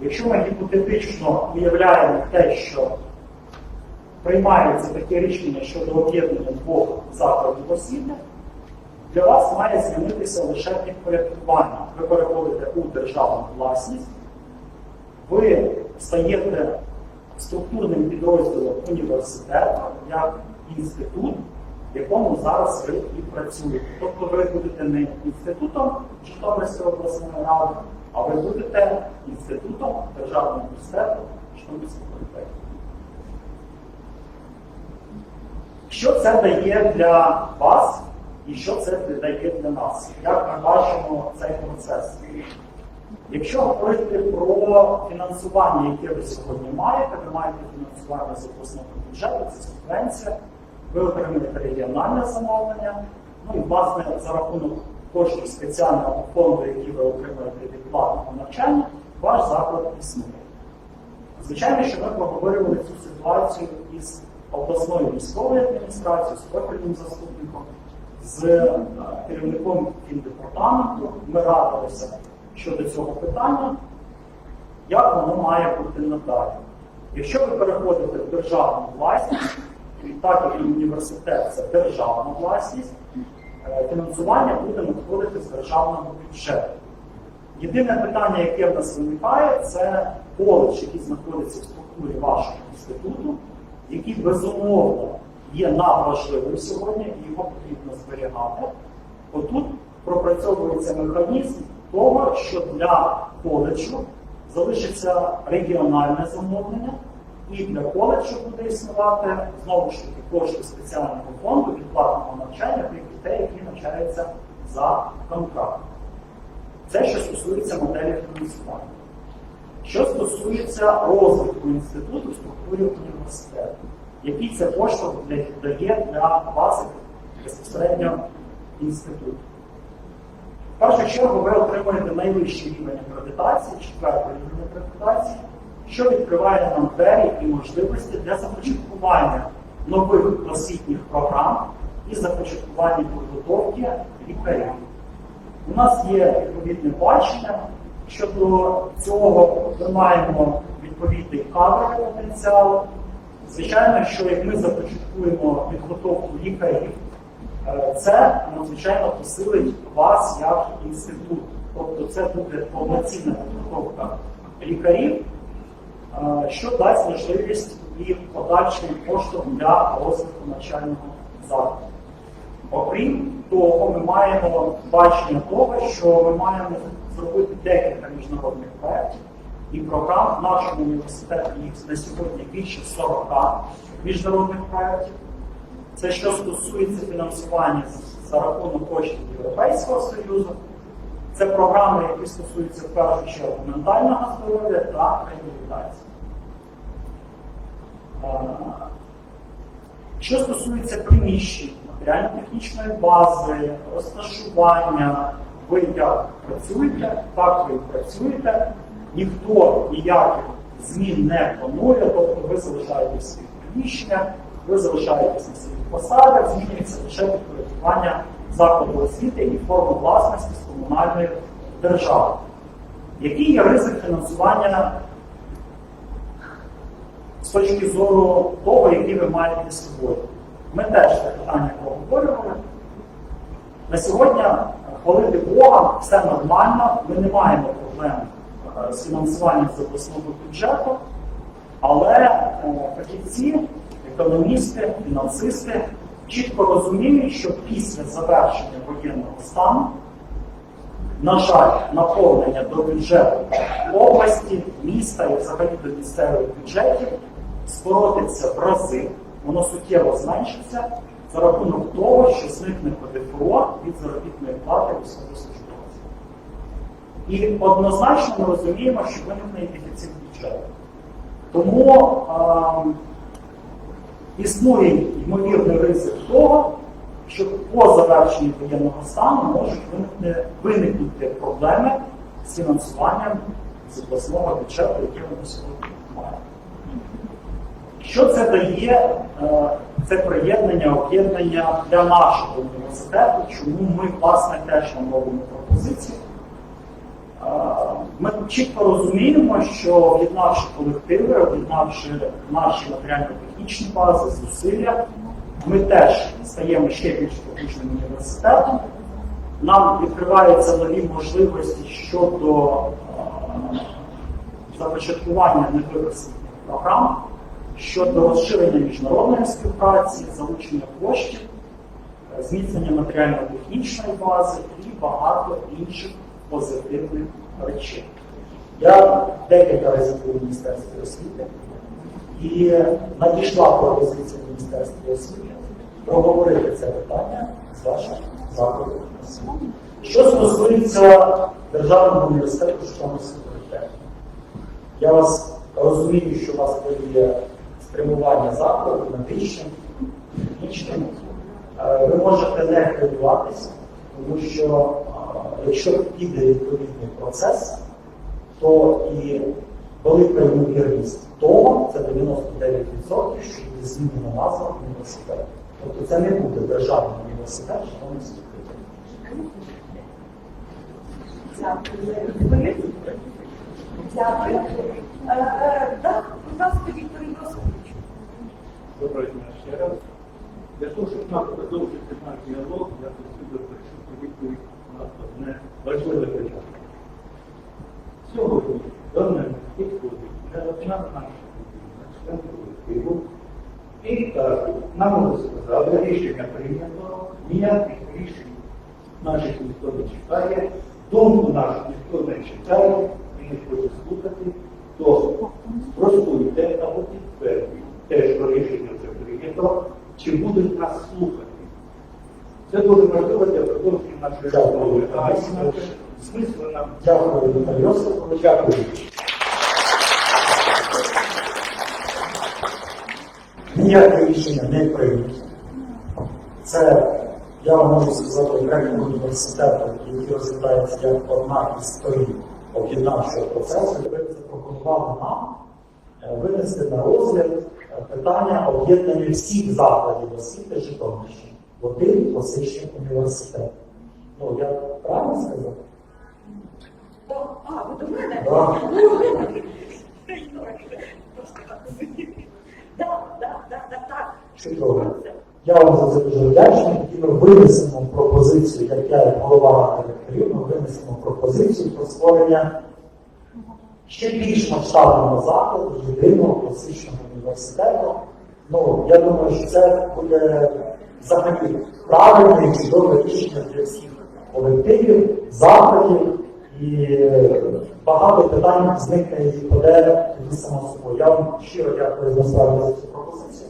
Якщо ми гіпотетично уявляємо те, що приймається таке рішення щодо об'єднання двох закладів освіти, для вас має змінитися лише підпорядкування. Ви переходите у державну власність, ви стаєте структурним підрозділом університету як інститут, в якому зараз ви і працюєте. Тобто ви будете не інститутом Житомирської обласної ради, а ви будете інститутом Державного університету Житомирського політехніки. Що це дає для вас і що це дає для нас? Як ми бачимо цей процес? Якщо говорити про фінансування, яке ви сьогодні маєте, ви маєте фінансування з обласного бюджету, це субвенція, ви отримуєте регіональне замовлення, ну і власне за рахунок коштів спеціального фонду, які ви отримуєте від платного навчання, ваш заклад існує. Звичайно, що ми проговорювали цю ситуацію із обласною військовою адміністрацією, з профільним заступником, з е, керівником фіндепартаменту. Ми радилися щодо цього питання, як воно має бути надалі. Якщо ви переходите в державну власність, і так як університет це державна власність, фінансування буде надходити з державного бюджету. Єдине питання, яке в нас виникає, це коледж, який знаходиться в структурі вашого інституту, який безумовно є надважливим сьогодні, і його потрібно зберігати. Отут пропрацьовується механізм того, що для коледжу залишиться регіональне замовлення, і для коледжу буде існувати знову ж таки кошти спеціального фонду від платного навчання тих дітей, які навчаються за контрактом. Це що стосується моделі фінансування. Що стосується розвитку інституту в структурі університету, який це поштовх дає для вас безпосередньо інституту. В першу чергу ви отримуєте найвищий рівень акредитації, четвертий рівень акредитації, що відкриває нам двері і можливості для започаткування нових освітніх програм і започаткування підготовки лікарів. У нас є відповідне бачення щодо цього, ми маємо відповідний кадровий потенціал. Звичайно, що як ми започаткуємо підготовку лікарів, е, це надзвичайно посилить вас як інститут. Тобто це буде повноцінна підготовка лікарів, е, що дасть можливість і подальший поштовх для розвитку навчального. Окрім того, ми маємо бачення того, що ми маємо зробити декілька міжнародних проєктів і програм в нашому університеті їх на сьогодні більше 40 міжнародних проєктів. Це що стосується фінансування за рахунок коштів Європейського Союзу. Це програми, які стосуються в першу чергу ментального здоров'я та реабілітації. Е, Що стосується приміщень, матеріально-технічної бази, розташування, ви як працюєте, так ви працюєте, ніхто ніяких змін не планує, тобто ви залишаєтесь в своїх приміщеннях, ви залишаєтесь на своїх посадах, змінюється лише підпорядкування закладу освіти і форму власності з комунальної держави. Який є ризик фінансування з точки зору того, який ви маєте сьогодні. Ми теж це питання проговорювали. На сьогодні хвалити Бога, все нормально, ми не маємо проблем е, з фінансуванням з бюджету, але е, фахівці, економісти, фінансисти чітко розуміють, що після завершення воєнного стану на жаль, наповнення до бюджету області, міста і взагалі до місцевих бюджетів скоротиться в рази, воно суттєво зменшиться за рахунок того, що зникне ПДФО від заробітної плати військовослужбовців. І однозначно ми розуміємо, що виникне дефіцит бюджету. Тому ем, існує ймовірний ризик того, що по завершенні воєнного стану можуть виникнути проблеми з фінансуванням з обласного бюджету, який ми сьогодні маємо. Що це дає, е, це приєднання, об'єднання для нашого університету, чому ми, власне, теж нам робимо пропозицію. Е, Ми чітко розуміємо, що об'єднавши колективи, об'єднавши наші матеріально-технічні бази, зусилля, ми теж стаємо ще більш потужним університетом. Нам відкриваються нові можливості щодо е, започаткування невикористаних програм, щодо розширення міжнародної співпраці, залучення коштів, е, зміцнення матеріально-технічної бази і багато інших позитивних речей. Я декілька разів був у Міністерстві освіти і надійшла пропозиція Міністерства освіти проговорити це питання з вашим закладом. Що стосується Державного університету Житомирського політехніки, я вас розумію, що у вас є спрямування закладу медичним, технічним. Е, Ви можете не хвилюватися, тому що е, якщо піде відповідний процес, то і велика ймовірність того, це 99%, що буде змінена назва університету. Тобто це не буде державний університет, що ми Дякую. Дякую. Е, е, Так, будь ласка, Віктор Йосипович. Доброго дня ще раз. Для того, щоб нам продовжити наш діалог, я хотів би почути відповідь на одне важливе питання. Сьогодні до мене підходить не одна наша людина, член колективу, і кажуть, нам розказали, рішення прийнято, ніяких рішень наших ніхто не читає, думку нашу ніхто не читає і не хоче слухати, то спростуйте або підтвердіть те, що рішення вже прийнято, чи будуть нас слухати. Це дуже важливо для продовження нашої розмови. Інакше нам Дякую, Віталій Йосипович. Дякую. Ніяке рішення не прийнято. Це я вам можу сказати ректор університету, який розглядається як одна із сторін об'єднавчого процесу, ви запропонували нам е, винести на розгляд питання об'єднання всіх закладів освіти Житомирщини в один класичний університет. Ну, я правильно сказав? А, ви до мене? Чудово. Я вам за це дуже вдячний. І ми винесемо пропозицію, як я, як голова директорів, ми винесемо пропозицію про створення ще більш масштабного закладу, єдиного класичного університету. Ну, я думаю, що це буде взагалі правильне і чудове рішення для всіх колективів, закладів, і багато питань зникне і тоді само собою. Я вам щиро дякую за цю пропозицію.